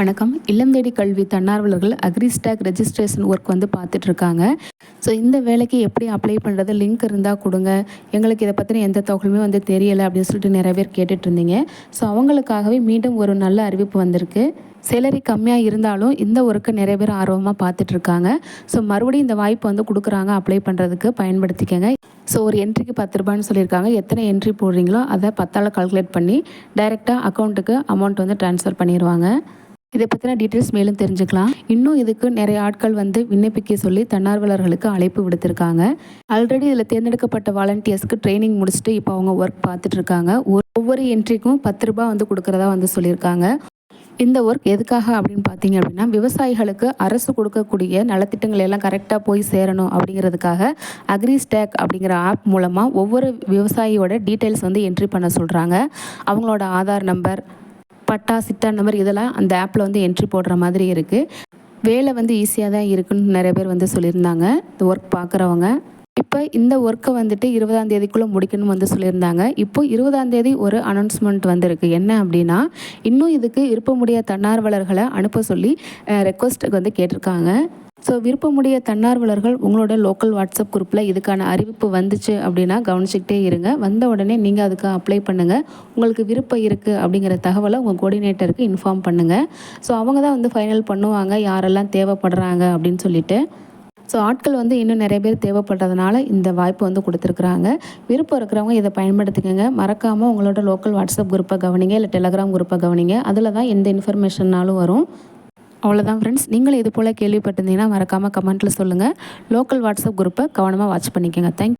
வணக்கம். இல்லம் தேடி கல்வி தன்னார்வலர்கள் அக்ரிஸ்டாக் ரெஜிஸ்ட்ரேஷன் ஒர்க் வந்து பார்த்துட்ருக்காங்க. ஸோ இந்த வேலைக்கு எப்படி அப்ளை பண்ணுறது லிங்க் இருந்தால் கொடுங்க. எங்களுக்கு இதை பற்றின எந்த தகவலுமே வந்து தெரியலை அப்படின்னு சொல்லிட்டு நிறைய பேர் கேட்டுட்டு இருந்தீங்க ஸோ அவங்களுக்காகவே மீண்டும் ஒரு நல்ல அறிவிப்பு வந்திருக்கு. சேலரி கம்மியாக இருந்தாலும் இந்த ஒர்க்கை நிறைய பேர் ஆர்வமாக பார்த்துட்ருக்காங்க. ஸோ மறுபடியும் இந்த வாய்ப்பு வந்து கொடுக்குறாங்க அப்ளை பண்ணுறதுக்கு பயன்படுத்திக்கங்க. ஸோ ஒரு என்ட்ரிக்கு பத்து ரூபான்னு சொல்லியிருக்காங்க. எத்தனை என்ட்ரி போடுறீங்களோ அதை பத்தால் கால்குலேட் பண்ணி டைரெக்டாக அக்கௌண்ட்டுக்கு அமௌண்ட் வந்து ட்ரான்ஸ்ஃபர் பண்ணிடுவாங்க. இதை பற்றின டீட்டெயில்ஸ் மேலும் தெரிஞ்சுக்கலாம். இன்னும் இதுக்கு நிறைய ஆட்கள் வந்து விண்ணப்பிக்க சொல்லி தன்னார்வலர்களுக்கு அழைப்பு விடுத்திருக்காங்க. ஆல்ரெடி இதில் தேர்ந்தெடுக்கப்பட்ட வாலண்டியர்ஸ்க்கு ட்ரைனிங் முடிச்சுட்டு இப்போ அவங்க ஒர்க் பார்த்துட்டு இருக்காங்க ஒவ்வொரு என்ட்ரிக்கும் பத்து ரூபாய் வந்து கொடுக்குறதா வந்து சொல்லியிருக்காங்க. இந்த ஒர்க் எதுக்காக அப்படின்னு பார்த்தீங்க அப்படின்னா விவசாயிகளுக்கு அரசு கொடுக்கக்கூடிய நலத்திட்டங்கள் எல்லாம் கரெக்டாக போய் சேரணும் அப்படிங்கிறதுக்காக அக்ரிஸ்டேக் அப்படிங்கிற ஆப் மூலமாக ஒவ்வொரு விவசாயியோட டீட்டெயில்ஸ் வந்து என்ட்ரி பண்ண சொல்கிறாங்க அவங்களோட ஆதார் நம்பர் பட்டா சிட்டா அந்த மாதிரி இதெல்லாம் அந்த ஆப்பில் வந்து என்ட்ரி போடுற மாதிரி இருக்குது வேலை வந்து ஈஸியாக தான் இருக்குன்னு நிறைய பேர் வந்து சொல்லியிருந்தாங்க. இந்த ஒர்க் பார்க்குறவங்க. இப்போ இந்த ஒர்க்கை வந்துட்டு இருபதாம் தேதிக்குள்ளே முடிக்கணும்னு வந்து சொல்லியிருந்தாங்க. இப்போ இருபதாம் தேதி ஒரு அனௌன்ஸ்மெண்ட் வந்திருக்கு. என்ன அப்படின்னா இன்னும் இதுக்கு விருப்பமுடைய தன்னார்வலர்களை அனுப்ப சொல்லி ரெக்வஸ்ட்டுக்கு வந்து கேட்டிருக்காங்க. ஸோ விருப்பமுடைய தன்னார்வலர்கள் உங்களோட லோக்கல் வாட்ஸ்அப் குரூப்பில் இதுக்கான அறிவிப்பு வந்துச்சு அப்படின்னா கவனிச்சிக்கிட்டே இருங்க. வந்த உடனே நீங்கள் அதுக்கு அப்ளை பண்ணுங்கள் உங்களுக்கு விருப்பம் இருக்குது அப்படிங்கிற தகவலை உங்கள் கோஆர்டினேட்டருக்கு இன்ஃபார்ம் பண்ணுங்கள் ஸோ அவங்க தான் வந்து ஃபைனல் பண்ணுவாங்க. யாரெல்லாம் தேவைப்படுறாங்க அப்படின்னு சொல்லிட்டு. ஸோ ஆட்கள் வந்து இன்னும் நிறைய பேர் தேவைப்படுறதுனால இந்த வாய்ப்பு வந்து கொடுத்துருக்குறாங்க. விருப்பம் இருக்கிறவங்க இதை பயன்படுத்திக்கோங்க. மறக்காமல் உங்களோட லோக்கல் வாட்ஸ்அப் குரூப்பை கவனிங்க. இல்லை டெலகிராம் குரூப்பை கவனிங்க. அதில் தான் எந்த இன்ஃபர்மேஷன்னாலும் வரும். அவ்வளோதான் ஃப்ரெண்ட்ஸ் நீங்களும் இது போல் கேள்விப்பட்டிருந்தீங்கன்னா மறக்காமல் கமெண்ட்டில் சொல்லுங்கள் லோக்கல் வாட்ஸ்அப் குரூப்பை கவனமாக வாட்ச் பண்ணிக்கோங்க. தேங்க்